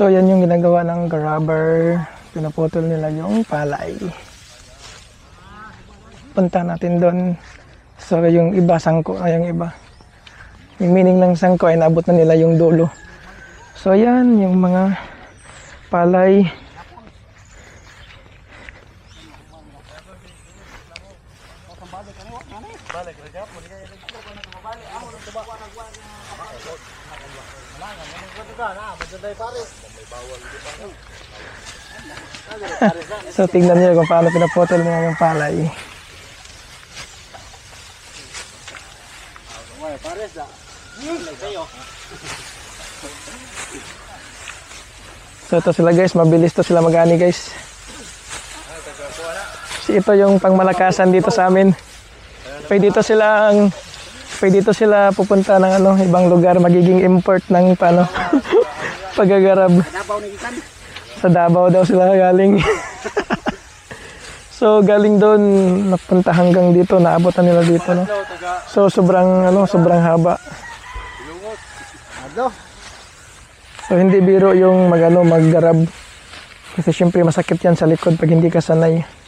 So, yan yung ginagawa ng grabber. Pinaputol nila yung palay. Punta natin doon. So, yung iba, sangko na yung iba. Yung meaning ng sangko ay naabot na nila yung dulo. So, yan, yung mga palay. So, tingnan niyo kung paano pinaputol nila yung palay. So ito sila guys, mabilis to sila magani guys. So, ito yung pangmalakasan dito sa amin. Pwede dito silang pwede dito sila pupunta ng ano, ibang lugar, magiging import ng paano pagagarab. Sa Davao daw sila galing. so galing doon napunta hanggang dito, naabot na nila dito no. So sobrang ano, sobrang haba. So hindi biro yung magano maggarab. Kasi syempre masakit yan sa likod pag hindi ka sanay.